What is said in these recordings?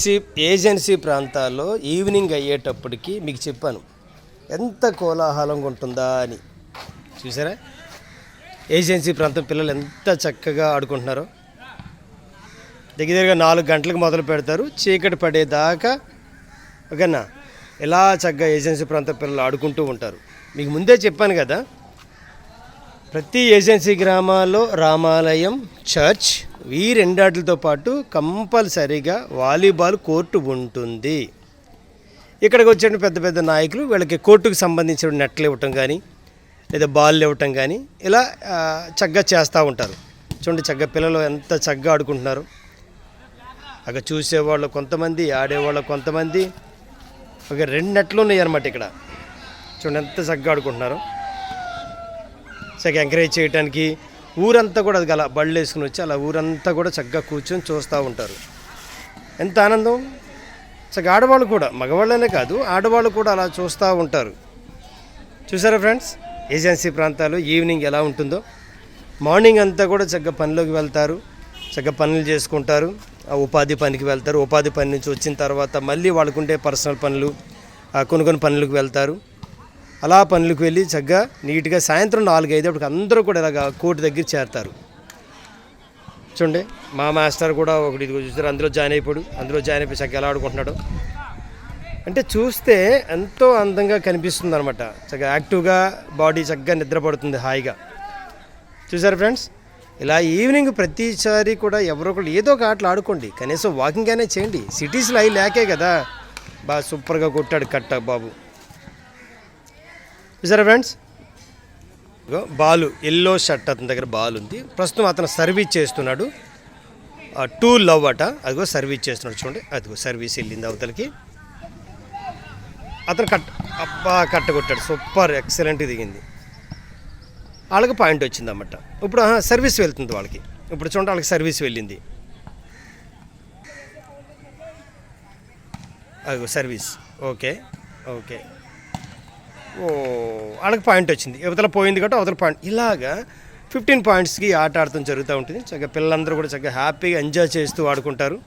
C- agency ప్రాంతాల్లో evening అయ్యేటప్పటికి మీకు చెప్పాను. ఎంత కోలాహలంగా ఉంటుందా అని. చూసారా? ఏజెన్సీ ప్రాంతం పిల్లలు ఎంత చక్కగా ఆడుకుంటున్నారో. దగ్గర దగ్గరగా నాలుగు గంటలకు మొదలు పెడతారు. చీకటి పడేదాకా ఓకేనా? ఇలా చక్కగా ఏజెన్సీ ప్రాంతం పిల్లలు ఆడుకుంటూ ఉంటారు. మీకు ముందే చెప్పాను కదా ప్రతి ఏజెన్సీ గ్రామాల్లో రామాలయం చర్చ్ ఈ రెండాటితో పాటు కంపల్సరీగా వాలీబాల్ కోర్టు ఉంటుంది. ఇక్కడికి వచ్చిన పెద్ద పెద్ద నాయకులు వీళ్ళకి కోర్టుకు సంబంధించిన నెట్లు ఇవ్వటం కానీ లేదా బాల్ ఇవ్వటం కానీ ఇలా చక్కగా చేస్తూ ఉంటారు. చూడండి చక్కగా పిల్లలు ఎంత చక్కగా ఆడుకుంటున్నారు. అక్కడ చూసేవాళ్ళు కొంతమంది ఆడేవాళ్ళు కొంతమంది. ఒక రెండు నెట్లు ఉన్నాయి అనమాట ఇక్కడ. చూడండి ఎంత చక్కగా ఆడుకుంటున్నారు. చక్కగా ఎంకరేజ్ చేయడానికి ఊరంతా కూడా అది గల బళ్ళు వేసుకుని వచ్చి అలా ఊరంతా కూడా చక్కగా కూర్చొని చూస్తూ ఉంటారు. ఎంత ఆనందం? చక్కగా ఆడవాళ్ళు కూడా మగవాళ్ళనే కాదు ఆడవాళ్ళు కూడా అలా చూస్తూ ఉంటారు. చూసారా ఫ్రెండ్స్? ఏజెన్సీ ప్రాంతాలు ఈవినింగ్ ఎలా ఉంటుందో? మార్నింగ్ అంతా కూడా చక్కగా పనిలోకి వెళ్తారు చక్కగా పనులు చేసుకుంటారు ఆ ఉపాధి పనికి వెళ్తారు. ఉపాధి పని నుంచి వచ్చిన తర్వాత మళ్ళీ వాళ్ళకుండే పర్సనల్ పనులు ఆ కొన్ని కొన్ని పనులకు వెళ్తారు. అలా పనులకు వెళ్ళి చక్కగా నీట్గా సాయంత్రం నాలుగు ఐదేపటికి అందరూ కూడా ఇలాగ కోర్టు దగ్గర చేరతారు. చూడండి మా మాస్టర్ కూడా ఒకటి ఇది చూస్తారు అందులో జాయిన్ అయిపోడు అందులో జాయిన్ అయిపోయి చక్కగా ఎలా ఆడుకుంటున్నాడు. అంటే చూస్తే ఎంతో అందంగా కనిపిస్తుంది అనమాట చక్కగా యాక్టివ్గా బాడీ చక్కగా నిద్రపడుతుంది హాయిగా. చూసారు ఫ్రెండ్స్ ఇలా ఈవినింగ్ ప్రతిసారి కూడా ఎవరో ఒకళ్ళు ఏదో ఒక ఆటలు ఆడుకోండి కనీసం వాకింగ్ అయినా చేయండి. సిటీస్లో అవి లేకే కదా. బాగా సూపర్గా కొట్టాడు కట్ట బాబు. చూసారా ఫ్రెండ్స్ బాలు ఎల్లో షర్ట్ అతని దగ్గర బాల్ ఉంది. ప్రస్తుతం అతను సర్వీస్ చేస్తున్నాడు. టూ లవ్ అట. అదిగో సర్వీస్ చేస్తున్నాడు చూడండి. అదిగో సర్వీస్ వెళ్ళింది అవతలకి. అతను కట్ అబ్బా కట్ట కొట్టాడు సూపర్ ఎక్సలెంట్ దిగింది. వాళ్ళకి పాయింట్ వచ్చింది అన్నమాట ఇప్పుడు సర్వీస్ వెళ్తుంది వాళ్ళకి. ఇప్పుడు చూడండి వాళ్ళకి సర్వీస్ వెళ్ళింది. అదిగో సర్వీస్ ఓకే ఓకే వాళ్ళకి పాయింట్ వచ్చింది. యువతల పోయింది కాబట్టి అవతల పాయింట్ ఇలాగా ఫిఫ్టీన్ పాయింట్స్కి ఆట ఆడటం జరుగుతూ ఉంటుంది. చక్కగా పిల్లలందరూ కూడా చక్కగా హ్యాపీగా ఎంజాయ్ చేస్తూ ఆడుకుంటారు.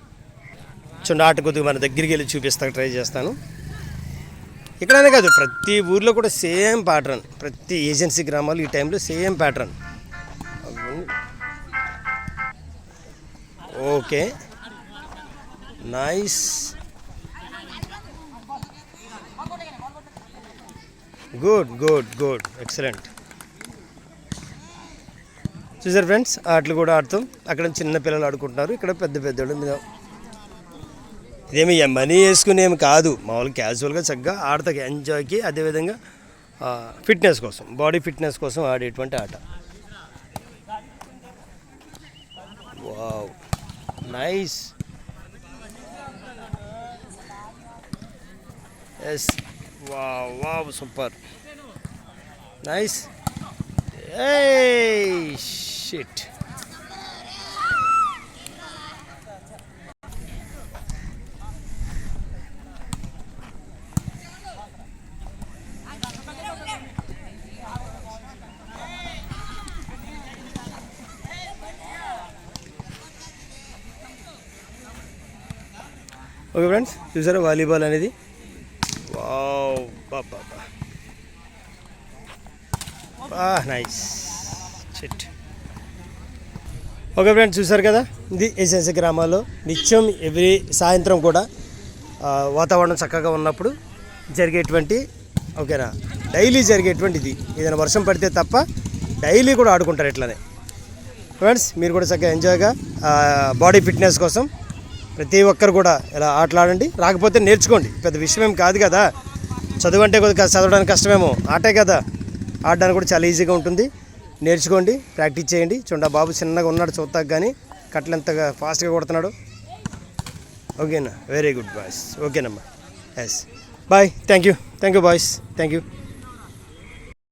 చూడండి ఆట కొద్దిగా మన దగ్గరికి వెళ్ళి చూపిస్తా ట్రై చేస్తాను. ఇక్కడనే కాదు ప్రతి ఊర్లో కూడా సేమ్ ప్యాటర్న్ ప్రతి ఏజెన్సీ గ్రామాలు ఈ టైంలో same pattern okay. Nice good good good excellent చూసారు ఫ్రెండ్స్ ఆటలు కూడా ఆడుతాం అక్కడ చిన్న పిల్లలు ఆడుకుంటున్నారు. ఇక్కడ పెద్ద పెద్దోళ్ళు మీద. ఇదేమి మనీ వేసుకునేమి కాదు. మామూలుగా క్యాజువల్గా చక్కగా ఆడతా ఎంజాయ్కి అదేవిధంగా ఫిట్నెస్ కోసం బాడీ ఫిట్నెస్ కోసం ఆడేటువంటి ఆట. Wow nice yes wow wow super nice a shit okay friends చూసారా వాలీబాల్ అనేది? బాబా బా నైస్ చెట్ ఓకే ఫ్రెండ్స్ చూసారు కదా? ఇది ఏసెన్సీ గ్రామాల్లో నిత్యం ఎవ్రీ సాయంత్రం కూడా వాతావరణం చక్కగా ఉన్నప్పుడు జరిగేటువంటి ఓకేనా డైలీ జరిగేటువంటి ఇది. ఏదైనా వర్షం పడితే తప్ప డైలీ కూడా ఆడుకుంటారు ఇట్లానే. ఫ్రెండ్స్ మీరు కూడా చక్కగా ఎంజాయ్గా బాడీ ఫిట్నెస్ కోసం ప్రతి ఒక్కరు కూడా ఇలా ఆటలాడండి. రాకపోతే నేర్చుకోండి. పెద్ద విషయం ఏం కాదు కదా? చదువు అంటే కొద్దిగా చదవడానికి కష్టమేమో. ఆటే కదా. ఆడడానికి కూడా చాలా ఈజీగా ఉంటుంది. నేర్చుకోండి ప్రాక్టీస్ చేయండి. చూడండి బాబు చిన్నగా ఉన్నాడు చూస్తాక కానీ కట్టలు ఎంతగా ఫాస్ట్గా కొడుతున్నాడు. ఓకేనా? వెరీ గుడ్ బాయ్స్ ఓకేనమ్మా. Yes boy thank you thank you boys thank you